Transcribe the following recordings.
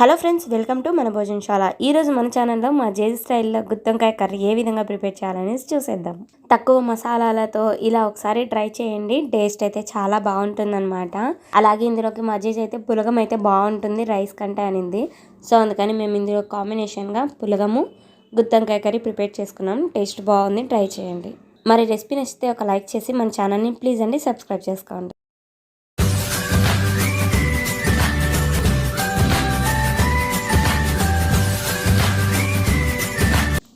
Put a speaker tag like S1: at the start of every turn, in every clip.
S1: Hello friends welcome to మన భోజనశాల. ఈరోజు మన ఛానల్లో మా జేజీ స్టైల్లో గుత్తంకాయ కర్రీ ఏ విధంగా ప్రిపేర్ చేయాలనేసి చూసేద్దాం. తక్కువ మసాలాలతో ఇలా ఒకసారి ట్రై చేయండి. టేస్ట్ అయితే చాలా బాగుంటుందన్నమాట. అలాగే ఇందులోకి మా జేజీ అయితే పులగం అయితే బాగుంటుంది రైస్ కంటే అనింది. సో అందుకని మేము ఇందులో కాంబినేషన్గా పులగము గుత్తంకాయ కర్రీ ప్రిపేర్ చేసుకున్నాం. టేస్ట్ బాగుంది ట్రై చేయండి. మరి రెసిపీ నచ్చితే ఒక లైక్ చేసి మన ఛానల్ని ప్లీజ్ అండి సబ్స్క్రైబ్ చేసుకోండి.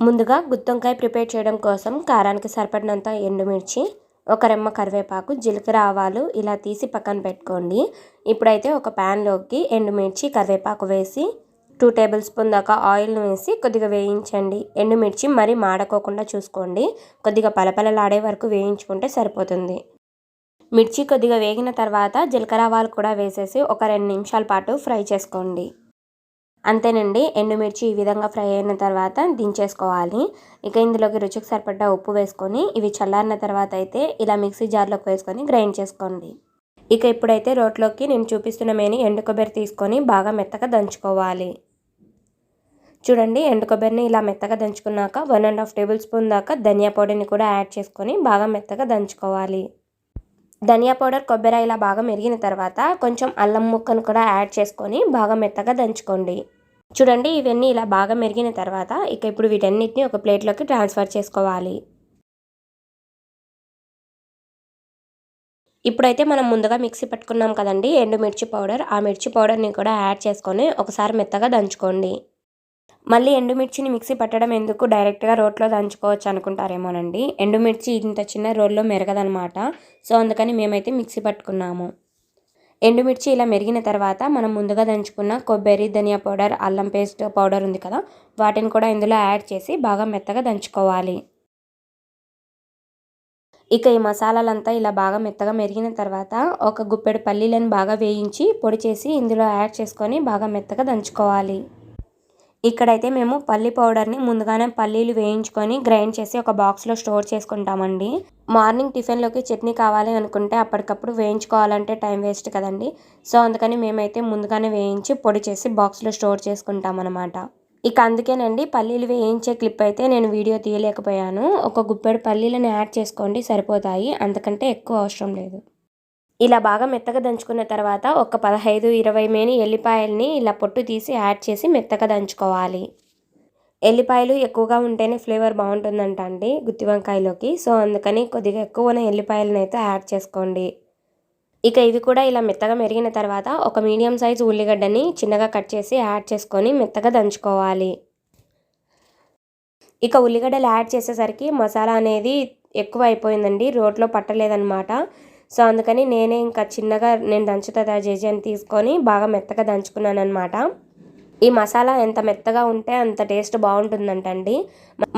S1: ముందుగా గుత్తొంకాయ ప్రిపేర్ చేయడం కోసం కారానికి సరిపడినంత ఎండుమిర్చి ఒక రెమ్మ కరివేపాకు జీలకర్ర ఆవాలు ఇలా తీసి పక్కన పెట్టుకోండి. ఇప్పుడైతే ఒక ప్యాన్లోకి ఎండుమిర్చి కరివేపాకు వేసి టూ టేబుల్ స్పూన్ దాకా ఆయిల్ను వేసి కొద్దిగా వేయించండి. ఎండుమిర్చి మరీ మాడకోకుండా చూసుకోండి. కొద్దిగా పలపలలాడే వరకు వేయించుకుంటే సరిపోతుంది. మిర్చి కొద్దిగా వేగిన తర్వాత జీలకర్ర ఆవాలు కూడా వేసేసి ఒక రెండు నిమిషాల పాటు ఫ్రై చేసుకోండి. అంతేనండి. ఎండుమిర్చి ఈ విధంగా ఫ్రై అయిన తర్వాత దించేసుకోవాలి. ఇక ఇందులోకి రుచికి సరిపడ్డ ఉప్పు వేసుకొని ఇవి చల్లారిన తర్వాత అయితే ఇలా మిక్సీ జార్లోకి వేసుకొని గ్రైండ్ చేసుకోండి. ఇక ఇప్పుడైతే రోట్లోకి నేను చూపిస్తున్న మేని ఎండు కొబ్బరి తీసుకొని బాగా మెత్తగా దంచుకోవాలి. చూడండి ఎండు కొబ్బరిని ఇలా మెత్తగా దంచుకున్నాక one and half tablespoon దాకా ధనియా పౌడర్ని కూడా యాడ్ చేసుకొని బాగా మెత్తగా దంచుకోవాలి. ధనియా పౌడర్ కొబ్బరి ఇలా బాగా మెరిగిన తర్వాత కొంచెం అల్లం ముక్కను కూడా యాడ్ చేసుకొని బాగా మెత్తగా దంచుకోండి. చూడండి ఇవన్నీ ఇలా బాగా మెరిగిన తర్వాత ఇక ఇప్పుడు వీటన్నిటిని ఒక ప్లేట్లోకి ట్రాన్స్ఫర్ చేసుకోవాలి. ఇప్పుడైతే మనం ముందుగా మిక్సీ పట్టుకున్నాం కదండి ఎండు మిర్చి పౌడర్. ఆ మిర్చి పౌడర్ని కూడా యాడ్ చేసుకొని ఒకసారి మెత్తగా దంచుకోండి. మళ్ళీ ఎండుమిర్చిని మిక్సీ పట్టడం ఎందుకు డైరెక్ట్గా రోట్లో దంచుకోవచ్చు అనుకుంటారేమోనండి. ఎండుమిర్చి ఇంత చిన్న రోల్లో మెరగదనమాట సో అందుకని మేమైతే మిక్సీ పట్టుకున్నాము. ఎండుమిర్చి ఇలా మెరిగిన తర్వాత మనం ముందుగా దంచుకున్న కొబ్బరి ధనియా పౌడర్ అల్లం పేస్ట్ పౌడర్ ఉంది కదా వాటిని కూడా ఇందులో యాడ్ చేసి బాగా మెత్తగా దంచుకోవాలి. ఇక ఈ మసాలాలంతా ఇలా బాగా మెత్తగా మెరిగిన తర్వాత ఒక గుప్పెడు పల్లీలను బాగా వేయించి పొడి చేసి ఇందులో యాడ్ చేసుకొని బాగా మెత్తగా దంచుకోవాలి. ఇక్కడైతే మేము పల్లి పౌడర్ని ముందుగానే పల్లీలు వేయించుకొని గ్రైండ్ చేసి ఒక బాక్స్లో స్టోర్ చేసుకుంటామండి. మార్నింగ్ టిఫిన్లోకి చట్నీ కావాలి అనుకుంటే అప్పటికప్పుడు వేయించుకోవాలంటే టైం వేస్ట్ కదండి. సో అందుకని మేమైతే ముందుగానే వేయించి పొడి చేసి బాక్స్లో స్టోర్ చేసుకుంటాం అనమాట ఇక అందుకేనండి పల్లీలు వేయించే క్లిప్ అయితే నేను వీడియో తీయలేకపోయాను. ఒక గుప్పెడు పల్లీలను యాడ్ చేసుకోండి సరిపోతాయి. అంతకంటే ఎక్కువ అవసరం లేదు. ఇలా బాగా మెత్తగా దంచుకున్న తర్వాత ఒక పదహైదు ఇరవై మేని ఎల్లిపాయల్ని ఇలా పొట్టు తీసి యాడ్ చేసి మెత్తగా దంచుకోవాలి. ఎల్లిపాయలు ఎక్కువగా ఉంటేనే ఫ్లేవర్ బాగుంటుందంట అండి గుత్తి వంకాయలోకి. సో అందుకని కొద్దిగా ఎక్కువ ఎల్లిపాయలను అయితే యాడ్ చేసుకోండి. ఇక ఇవి కూడా ఇలా మెత్తగా మెరిగిన తర్వాత ఒక మీడియం సైజు ఉల్లిగడ్డని చిన్నగా కట్ చేసి యాడ్ చేసుకొని మెత్తగా దంచుకోవాలి. ఇక ఉల్లిగడ్డలు యాడ్ చేసేసరికి మసాలా అనేది ఎక్కువ అయిపోయిందండి. రోట్లో పట్టలేదన్నమాట. సో అందుకని నేనే ఇంకా చిన్నగా నేను దంచుతా చేసి అని తీసుకొని బాగా మెత్తగా దంచుకున్నాను అనమాట ఈ మసాలా ఎంత మెత్తగా ఉంటే అంత టేస్ట్ బాగుంటుందంటండి.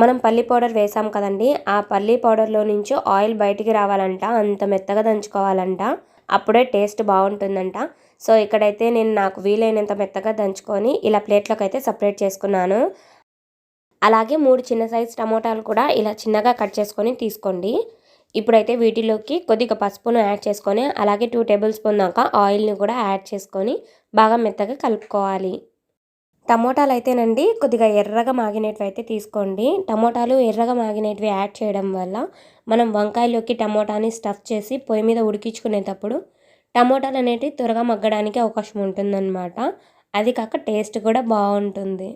S1: మనం పల్లి పౌడర్ వేసాం కదండి ఆ పల్లి పౌడర్లో నుంచి ఆయిల్ బయటికి రావాలంట అంత మెత్తగా దంచుకోవాలంట అప్పుడే టేస్ట్ బాగుంటుందంట. సో ఇక్కడైతే నేను నాకు వీలైనంత మెత్తగా దంచుకొని ఇలా ప్లేట్లోకి అయితే సపరేట్ చేసుకున్నాను. అలాగే మూడు చిన్న సైజ్ టమోటాలు కూడా ఇలా చిన్నగా కట్ చేసుకొని తీసుకోండి. ఇప్పుడైతే వీటిలోకి కొద్దిగా పసుపును యాడ్ చేసుకొని అలాగే టూ టేబుల్ స్పూన్ దాకా ఆయిల్ని కూడా యాడ్ చేసుకొని బాగా మెత్తగా కలుపుకోవాలి. టమోటాలు అయితేనండి కొద్దిగా ఎర్రగా మాగినవి అయితే తీసుకోండి. టమోటాలు ఎర్రగా మాగినవి యాడ్ చేయడం వల్ల మనం వంకాయలోకి టమోటాని స్టఫ్ చేసి పొయ్యి మీద ఉడికించుకునేటప్పుడు టమోటాలు అనేటివి త్వరగా మగ్గడానికి అవకాశం ఉంటుందన్నమాట. అది కాక టేస్ట్ కూడా బాగుంటుంది.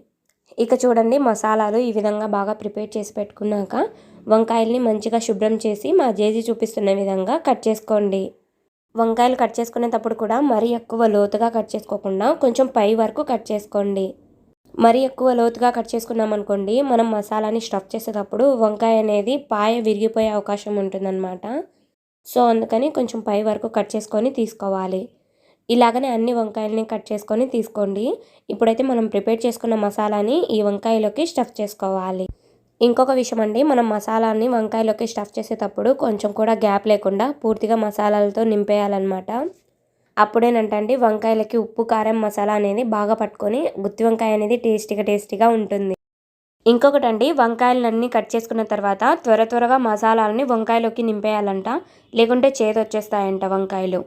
S1: ఇక చూడండి మసాలాలు ఈ విధంగా బాగా ప్రిపేర్ చేసి పెట్టుకున్నాక వంకాయల్ని మంచిగా శుభ్రం చేసి మా జేజీ చూపిస్తున్న విధంగా కట్ చేసుకోండి. వంకాయలు కట్ చేసుకునేటప్పుడు కూడా మరీ ఎక్కువ లోతుగా కట్ చేసుకోకుండా కొంచెం పై వరకు కట్ చేసుకోండి. మరీ ఎక్కువ లోతుగా కట్ చేసుకున్నాం అనుకోండి మనం మసాలాని స్టఫ్ చేసేటప్పుడు వంకాయ అనేది పాయ విరిగిపోయే అవకాశం ఉంటుందన్నమాట. సో అందుకని కొంచెం పై వరకు కట్ చేసుకొని తీసుకోవాలి. ఇలాగనే అన్ని వంకాయలని కట్ చేసుకొని తీసుకోండి. ఇప్పుడైతే మనం ప్రిపేర్ చేసుకున్న మసాలాని ఈ వంకాయలోకి స్టఫ్ చేసుకోవాలి. ఇంకొక విషయం అండి మనం మసాలాని వంకాయలోకి స్టఫ్ చేసేటప్పుడు కొంచెం కూడా గ్యాప్ లేకుండా పూర్తిగా మసాలాలతో నింపేయాలన్నమాట. అప్పుడేనంటండి వంకాయలకి ఉప్పు కారం మసాలా అనేది బాగా పట్టుకొని గుత్తి వంకాయ అనేది టేస్టీగా టేస్టీగా ఉంటుంది. ఇంకొకటండి వంకాయలన్నీ కట్ చేసుకున్న తర్వాత త్వర త్వరగా మసాలాలని వంకాయలోకి నింపేయాలంట లేకుంటే చేదు వచ్చేస్తాయంట వంకాయలు.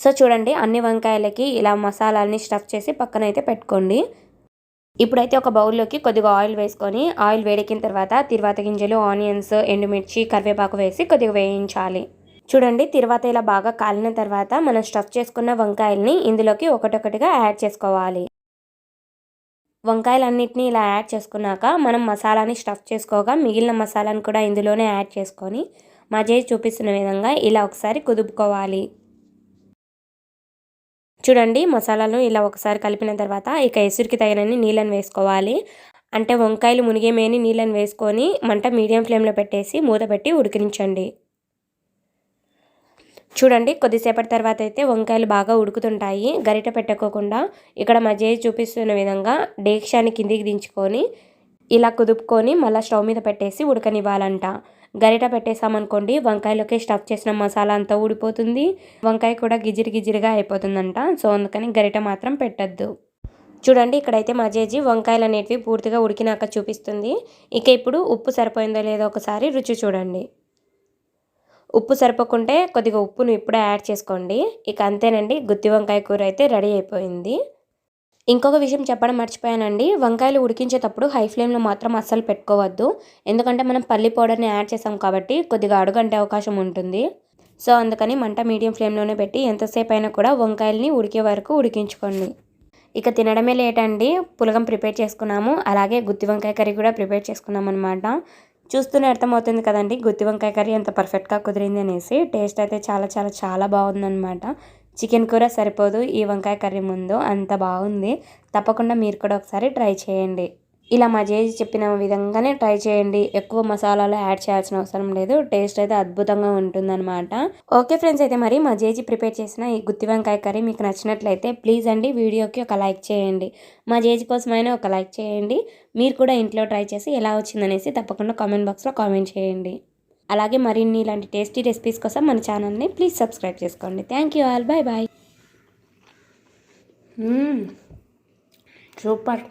S1: సో చూడండి అన్ని వంకాయలకి ఇలా మసాలాలని స్టఫ్ చేసి పక్కన అయితే పెట్టుకోండి. ఇప్పుడైతే ఒక బౌల్లోకి కొద్దిగా ఆయిల్ వేసుకొని ఆయిల్ వేడెక్కిన తర్వాత తిరువాత గింజలు ఆనియన్స్ ఎండుమిర్చి కరివేపాకు వేసి కొద్దిగా వేయించాలి. చూడండి తిరువాత ఇలా బాగా కాలిన తర్వాత మనం స్టఫ్ చేసుకున్న వంకాయల్ని ఇందులోకి ఒకటొకటిగా యాడ్ చేసుకోవాలి. వంకాయలన్నిటిని ఇలా యాడ్ చేసుకున్నాక మనం మసాలాని స్టఫ్ చేసుకోగా మిగిలిన మసాలాని కూడా ఇందులోనే యాడ్ చేసుకొని మా చేసి చూపిస్తున్న విధంగా ఇలా ఒకసారి కుదుపుకోవాలి. చూడండి మసాలాను ఇలా ఒకసారి కలిపిన తర్వాత ఇక ఎసురుకి తగినన్ని నీళ్ళని వేసుకోవాలి. అంటే వంకాయలు మునిగేమేని నీళ్ళని వేసుకొని మంట మీడియం ఫ్లేమ్లో పెట్టేసి మూత పెట్టి ఉడికించండి. చూడండి కొద్దిసేపటి తర్వాత అయితే వంకాయలు బాగా ఉడుకుతుంటాయి. గరిట పెట్టుకోకుండా ఇక్కడ మధ్య చూపిస్తున్న విధంగా డేక్షాన్ని కిందికి దించుకొని ఇలా కుదుపుకొని మళ్ళీ స్టవ్ మీద పెట్టేసి ఉడకనివ్వాలంట. గరిట పెట్టేసామనుకోండి వంకాయలోకి స్టఫ్ చేసిన మసాలా అంతా ఊడిపోతుంది. వంకాయ కూడా గిజిరి గిజిరిగా అయిపోతుందంట. సో అందుకని గరిట మాత్రం పెట్టద్దు. చూడండి ఇక్కడైతే మా జేజీ వంకాయలు అనేటివి పూర్తిగా ఉడికినాక చూపిస్తుంది. ఇక ఇప్పుడు ఉప్పు సరిపోయిందో లేదో ఒకసారి రుచి చూడండి. ఉప్పు సరిపోకుంటే కొద్దిగా ఉప్పును ఇప్పుడే యాడ్ చేసుకోండి. ఇక అంతేనండి గుత్తి వంకాయ కూర అయితే రెడీ అయిపోయింది. ఇంకొక విషయం చెప్పడం మర్చిపోయానండి. వంకాయలు ఉడికించేటప్పుడు హై ఫ్లేమ్లో మాత్రం అస్సలు పెట్టుకోవద్దు. ఎందుకంటే మనం పల్లి పౌడర్ని యాడ్ చేసాం కాబట్టి కొద్దిగా అడుగంటే అవకాశం ఉంటుంది. సో అందుకని మంట మీడియం ఫ్లేమ్లోనే పెట్టి ఎంతసేపు అయినా కూడా వంకాయలని ఉడికే వరకు ఉడికించుకోండి. ఇక తినడమే లేట్ అండి. పులగం ప్రిపేర్ చేసుకున్నాము. అలాగే గుత్తి వంకాయ కర్రీ కూడా ప్రిపేర్ చేసుకున్నాం అనమాట చూస్తూనే అర్థమవుతుంది కదండి గుత్తి వంకాయ కర్రీ ఎంత పర్ఫెక్ట్గా కుదిరింది అనేసి. టేస్ట్ అయితే చాలా చాలా చాలా బాగుందన్నమాట. చికెన్ కూర సరిపోదు ఈ వంకాయ కర్రీ ముందు అంత బాగుంది. తప్పకుండా మీరు కూడా ఒకసారి ట్రై చేయండి. ఇలా మా చేసి చెప్పిన విధంగానే ట్రై చేయండి. ఎక్కువ మసాలాలు యాడ్ చేయాల్సిన అవసరం లేదు. టేస్ట్ అయితే అద్భుతంగా ఉంటుందన్నమాట. ఓకే ఫ్రెండ్స్ అయితే మరి మా చేసి ప్రిపేర్ చేసిన ఈ గుత్తి వంకాయ కర్రీ మీకు నచ్చినట్లయితే ప్లీజ్ అండి వీడియోకి ఒక లైక్ చేయండి. మా చేసి కోసమైనా ఒక లైక్ చేయండి. మీరు కూడా ఇంట్లో ట్రై చేసి ఎలా వచ్చిందనేసి తప్పకుండా కామెంట్ బాక్స్లో కామెంట్ చేయండి. అలాగే మరిన్ని ఇలాంటి టేస్టీ రెసిపీస్ కోసం మన ఛానల్ని ప్లీజ్ సబ్స్క్రైబ్ చేసుకోండి. Thank you all bye bye super.